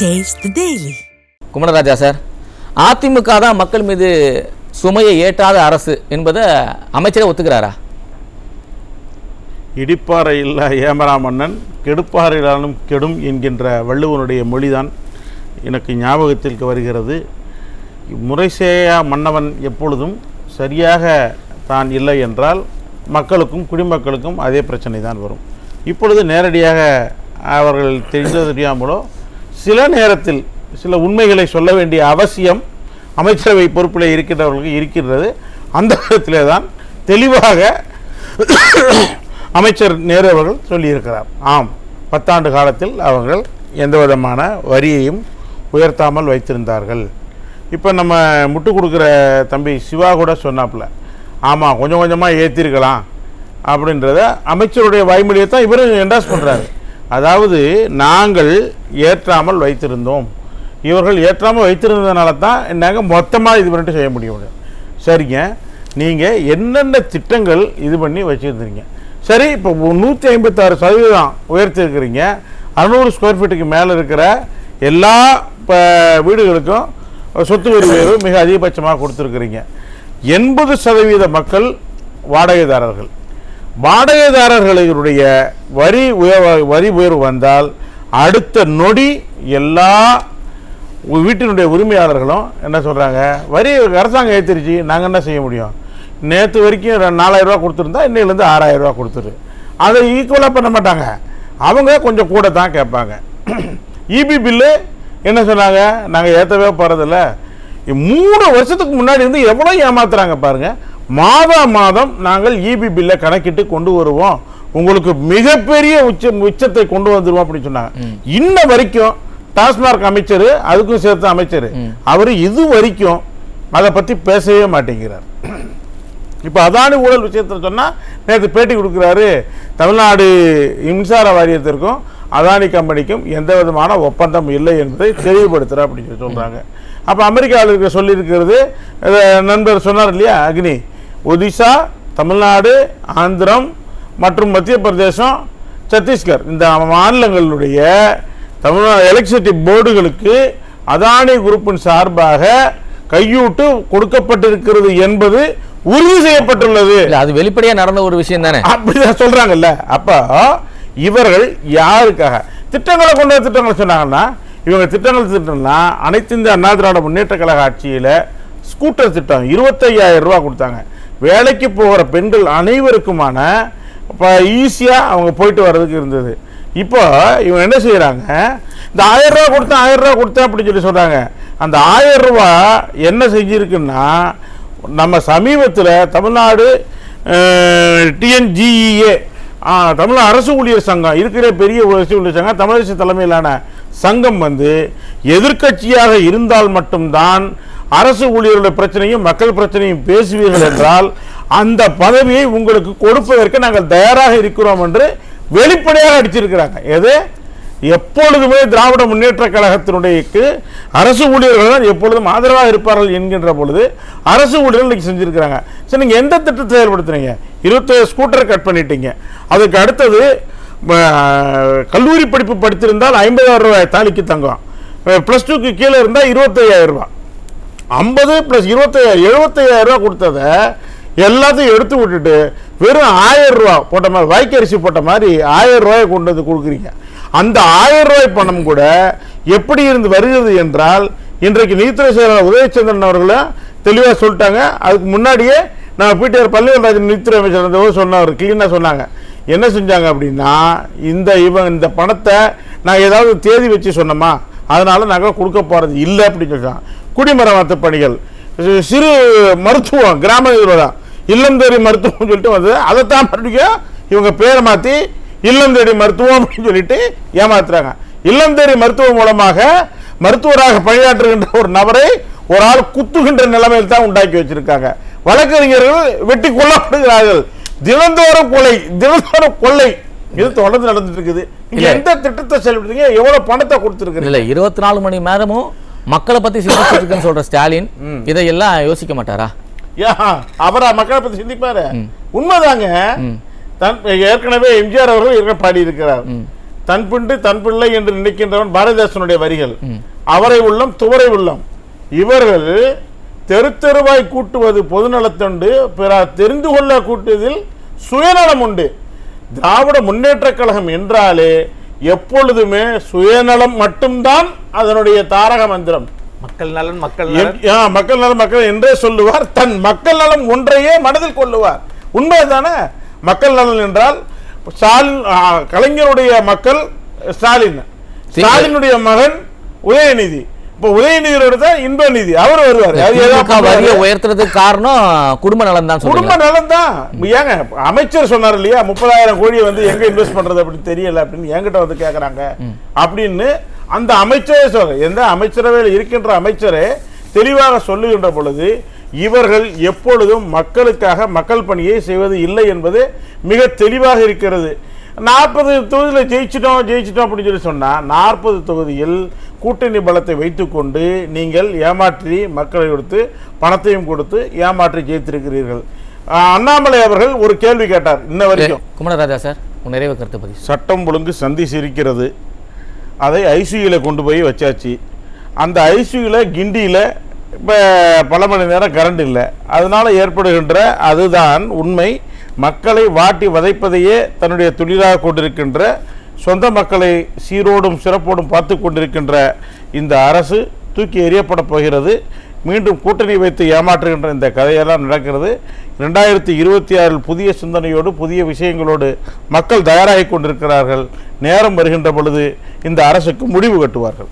The Daily. Kumararaja sir AIADMK தான் மக்கள் மீது சுமையை ஏற்றாத அரசு என்பதை அமைச்சரே ஒத்துக்கிறாரா? இடிப்பாறை இல்லா ஏமரா மன்னன் கெடுப்பாறையிலானும் கெடும் என்கின்ற வள்ளுவனுடைய மொழிதான் எனக்கு ஞாபகத்திற்கு வருகிறது. முறைசேயா மன்னவன் எப்பொழுதும் சரியாக தான் இல்லை என்றால் மக்களுக்கும் குடிமக்களுக்கும் அதே பிரச்சனை தான் வரும். இப்பொழுது நேரடியாக அவர்கள் தெரிந்தோ தெரியாமலோ சில நேரத்தில் சில உண்மைகளை சொல்ல வேண்டிய அவசியம் அமைச்சரவை பொறுப்பில் இருக்கின்றவர்களுக்கு இருக்கின்றது. அந்த விதத்திலே தான் தெளிவாக அமைச்சர் நேரு அவர்கள் சொல்லியிருக்கிறார். ஆம் பத்தாண்டு காலத்தில் அவர்கள் எந்த விதமான வரியையும் உயர்த்தாமல் வைத்திருந்தார்கள். இப்போ நம்ம முட்டு கொடுக்குற தம்பி சிவா கூட சொன்னாப்புல ஆமாம் கொஞ்சம் கொஞ்சமாக ஏற்றிருக்கலாம் அப்படின்றத அமைச்சருடைய வாய்மொழியை தான் இவரும் என்டாஸ் பண்ணுறாரு அதாவது நாங்கள் ஏற்றாமல் வைத்திருந்தோம். இவர்கள் ஏற்றாமல் வைத்திருந்ததுனால தான் நாங்கள் மொத்தமாக இது பண்ணிட்டு செய்ய முடியும். சரிங்க. நீங்கள் என்னென்ன திட்டங்கள் இது பண்ணி வச்சுருந்தீங்க. சரி இப்போ நூற்றி ஐம்பத்தாறு சதவீதம் உயர்த்திருக்கிறீங்க. அறுநூறு ஸ்கொயர் ஃபீட்டுக்கு மேலே இருக்கிற எல்லா இப்போ வீடுகளுக்கும் சொத்து வரி உயர்வு மிக அதிகபட்சமாக கொடுத்துருக்குறீங்க. எண்பது சதவீத மக்கள் வாடகைதாரர்கள். வாடகைதாரர்களுடைய வரி உயர் வரி உயர்வு வந்தால் அடுத்த நொடி எல்லா வீட்டினுடைய உரிமையாளர்களும் என்ன சொல்கிறாங்க வரி அரசாங்கம் ஏற்றிருச்சு நாங்கள் என்ன செய்ய முடியும்? நேற்று வரைக்கும் நாலாயிரரூவா நாலாயிரம் ரூபா கொடுத்துருந்தா இன்னையிலேருந்து ஆறாயிரம் ரூபா கொடுத்துரு. அதை ஈக்குவலாக பண்ண மாட்டாங்க. அவங்க கொஞ்சம் கூட தான் கேட்பாங்க. இபி பில்லு என்ன சொன்னாங்க? நாங்கள் ஏற்றவே போகிறதில்ல மூணு வருஷத்துக்கு முன்னாடி இருந்து எவ்வளோ ஏமாத்துறாங்க பாருங்கள் மாதம் மாதம் நாங்கள் இபி பில்லை கணக்கிட்டு கொண்டு வருவோம். உங்களுக்கு மிகப்பெரிய உச்ச உச்சத்தை கொண்டு வந்துருவோம் அப்படின்னு சொன்னாங்க. இன்ன வரைக்கும் டாஸ்மார்க் அமைச்சர் அதுக்கும் சேர்த்து அமைச்சர் அவர் இது வரைக்கும் அதை பற்றி பேசவே மாட்டேங்கிறார். இப்போ அதானி ஊழல் விஷயத்தில் சொன்னால் நேற்று பேட்டி கொடுக்குறாரு தமிழ்நாடு மின்சார வாரியத்திற்கும் அதானி கம்பெனிக்கும் எந்த விதமான ஒப்பந்தம் இல்லை என்பதை தெளிவுபடுத்துகிறா அப்படின்னு சொல்லி சொல்கிறாங்க அப்போ அமெரிக்காவில் இருக்க சொல்லியிருக்கிறது நண்பர் சொன்னார் இல்லையா அக்னி? ஒடிசா தமிழ்நாடு ஆந்திரம் மற்றும் மத்திய பிரதேசம் சத்தீஸ்கர். இந்த மாநிலங்களுடைய தமிழ்நாடு எலக்ட்ரிசிட்டி போர்டுகளுக்கு அதானி குரூப்பின் சார்பாக கையூட்டு கொடுக்கப்பட்டிருக்கிறது என்பது உறுதி செய்யப்பட்டுள்ளது. அது வெளிப்படையா நடந்த ஒரு விஷயம் தானே? அப்படிதான் சொல்றாங்கல்ல. அப்போ இவர்கள் யாருக்காக? திட்டங்களை கொண்டு வர திட்டங்களை சொன்னாங்கன்னா இவங்க திட்டங்கள் திட்டம்னா அனைத்து இந்திய அண்ணா திராவிட முன்னேற்ற கழக ஆட்சியில் ஸ்கூட்டர் திட்டம் இருபத்தையாயிரம் ரூபா கொடுத்தாங்க. வேலைக்கு போகிற பெண்கள் அனைவருக்குமான இப்போ ஈஸியாக அவங்க போயிட்டு வர்றதுக்கு இருந்தது. இப்போ இவங்க என்ன செய்கிறாங்க இந்த ஆயிரம் ரூபா கொடுத்தேன் ஆயிரம் ரூபா கொடுத்தேன் அப்படின்னு சொல்லி சொல்கிறாங்க அந்த ஆயிரம் ரூபா என்ன செஞ்சுருக்குன்னா நம்ம சமீபத்தில் தமிழ்நாடு டிஎன்ஜிஇஏ தமிழ் அரசு ஊழியர் சங்கம் இருக்கிற பெரிய அரசு ஊழியர் சங்கம் தமிழரசு தலைமையிலான சங்கம் வந்து எதிர்க்கட்சியாக இருந்தால் மட்டும்தான் அரசு ஊழியர்களுடைய பிரச்சனையும் மக்கள் பிரச்சனையும் பேசுவீர்கள் என்றால் அந்த பதவியை உங்களுக்கு கொடுப்பதற்கு நாங்கள் தயாராக இருக்கிறோம் என்று வெளிப்படையாக அடிச்சிருக்கிறாங்க. எது? எப்பொழுதுமே திராவிட முன்னேற்ற கழகத்தினுடையக்கு அரசு ஊழியர்கள் தான் எப்பொழுதும் ஆதரவாக இருப்பார்கள் என்கின்ற பொழுது அரசு ஊழியர்கள் இன்றைக்கி செஞ்சிருக்கிறாங்க. சரி நீங்கள் எந்த திட்டத்தை செயல்படுத்துனீங்க? இருபத்தேழு ஸ்கூட்டர் கட் பண்ணிட்டீங்க. அதுக்கு அடுத்தது கல்லூரி படிப்பு படித்திருந்தால் ஐம்பதாயிரம் ரூபாய் தாலிக்கு தங்கம். ப்ளஸ் டூக்கு கீழே இருந்தால் இருபத்தையாயிரம் ரூபாய். ஐம்பது ப்ளஸ் இருபத்தையாயிரம் எழுபத்தையாயிரம் ரூபா கொடுத்தத எல்லாத்தையும் எடுத்து விட்டுட்டு வெறும் ஆயிரம் ரூபா போட்ட மாதிரி வைக்கரிசி போட்ட மாதிரி ஆயிரம் ரூபாயை கொண்டு வந்து கொடுக்குறீங்க. அந்த ஆயிரம் ரூபாய் பணம் கூட எப்படி இருந்து வருகிறது என்றால் இன்றைக்கு நீதித்துறை செயலாளர் உதயச்சந்திரன் அவர்களும் தெளிவாக சொல்லிட்டாங்க. அதுக்கு முன்னாடியே நான் பிடிஆர் பள்ளிவராஜன் நீதித்துறை அமைச்சர் இருந்தவர் சொன்னார் கிளீனாக சொன்னாங்க. என்ன செஞ்சாங்க அப்படின்னா இந்த இவன் இந்த பணத்தை நான் ஏதாவது தேதி வச்சு சொன்னோமா அதனால நாங்கள் கொடுக்க போகிறது இல்லை அப்படின்னு சொல்லிட்டாங்க. குடிமராமத்து பணிகள். சிறு மருத்துவம் கிராம நிர்வாகம் இல்லம் தேடி மருத்துவம் சொல்லிட்டு வந்து அதைத்தான் மறுபடியும் இவங்க பேரை மாற்றி இல்லம் தேடி மருத்துவம் அப்படின்னு சொல்லிட்டு ஏமாத்துறாங்க. இல்லம் தேடி மருத்துவம் மூலமாக மருத்துவராக பணியாற்றுகின்ற ஒரு நபரை ஒரு ஆள் குத்துகின்ற நிலைமையில் தான் உண்டாக்கி வச்சிருக்காங்க. வழக்கறிஞர்கள் வெட்டி கொல்லப்படுகிறார்கள். தினந்தோறும் கொலை தினந்தோறும் கொள்ளை. இது தொடர்ந்து நடந்துட்டு இருக்குது. எந்த திட்டத்தை செயல்படுத்தீங்க எவ்வளவு பணத்தை கொடுத்துருக்கீங்க இல்ல இருபத்தி நாலு மணி நேரமும் மக்களை பத்தி சிந்திச்சிட்டு இருக்குன்னு சொல்ற ஸ்டாலின் இதையெல்லாம் யோசிக்க மாட்டாரா? அவரா மக்களை பத்தி சிந்திப்பாரு? உண்மைதாங்க. தன் ஏற்கனவே எம்ஜிஆர் அவர்கள் இருக்க பாடி இருக்கிறார் தன் பிண்டு தன் பிள்ளை என்று நினைக்கின்றவன் பாரதிதாசனுடைய வரிகள். அவரை உள்ளம் துவரை உள்ளம். இவர்கள் தெரு தெருவாய் கூட்டுவது பொதுநலத்தொண்டு பிற தெரிந்து கொள்ள கூட்டுவதில் சுயநலம் உண்டு. திராவிட முன்னேற்றக் கழகம் என்றாலே எப்பொழுதுமே சுயநலம் மட்டும்தான் அதனுடைய தாரக மந்திரம். மக்கள் நலன் மக்கள் நலன். மக்கள் நலம் மக்கள் என்றே சொல்லுவார். தன் மக்கள் நலம் ஒன்றையே மனதில் கொள்ளுவார். உண்மைதானே? மக்கள் நலன் என்றால் ஸ்டாலின் கலைஞருடைய மக்கள் ஸ்டாலின். ஸ்டாலினுடைய மகன் உதயநிதி. இப்போ உதயநிதியோட தான் இன்பநிதி அவர் வருவார். வரியை. உயர்த்துறதுக்கு காரணம் குடும்ப நலன் தான் குடும்ப நலம் தான். ஏங்க அமைச்சர் சொன்னார் இல்லையா முப்பதாயிரம் கோடியை வந்து எங்க இன்வெஸ்ட் பண்றது அப்படின்னு தெரியல அப்படின்னு என்கிட்ட வந்து கேக்குறாங்க. அப்படின்னு அந்த அமைச்சரே சொல்ற எந்த அமைச்சரவையில் இருக்கின்ற அமைச்சரே தெளிவாக சொல்லுகின்ற பொழுது இவர்கள் எப்பொழுதும் மக்களுக்காக மக்கள் பணியை செய்வது இல்லை என்பது மிக தெளிவாக இருக்கிறது. நாற்பது தொகுதியில் ஜெயிச்சிட்டோம் ஜெயிச்சிட்டோம் அப்படின்னு சொல்லி சொன்னால் நாற்பது தொகுதியில் கூட்டணி பலத்தை வைத்துக்கொண்டு நீங்கள் ஏமாற்றி மக்களை கொடுத்து பணத்தையும் கொடுத்து ஏமாற்றி ஜெயித்திருக்கிறீர்கள். அண்ணாமலை அவர்கள் ஒரு கேள்வி கேட்டார் இன்ன வரைக்கும். குமரராஜா சார் நிறைவு கருத்து பதிவு. சட்டம் ஒழுங்கு சந்தி சிரிக்கிறது அதை ஐசியூவில் கொண்டு போய் வச்சாச்சு. அந்த ஐசியூவில் கிண்டியில் இப்போ பல மணி நேரம் கரண்ட் இல்லை. அதனால் ஏற்படுகின்ற அதுதான் உண்மை. மக்களை வாட்டி வதைப்பதையே தன்னுடைய தொழிலாக கொண்டிருக்கின்ற சொந்த மக்களை சீரோடும் சிறப்போடும் பார்த்து கொண்டிருக்கின்ற இந்த அரசு தூக்கி எறியப்பட போகிறது. மீண்டும் கூட்டணி வைத்து ஏமாற்றுகின்ற இந்த கதையெல்லாம் நடக்கிறது. ரெண்டாயிரத்தி இருபத்தி ஆறில் புதிய சிந்தனையோடு புதிய விஷயங்களோடு மக்கள் தயாராகி கொண்டிருக்கிறார்கள். நேரம் வருகின்ற பொழுது இந்த அரசுக்கு முடிவு கட்டுவார்கள்.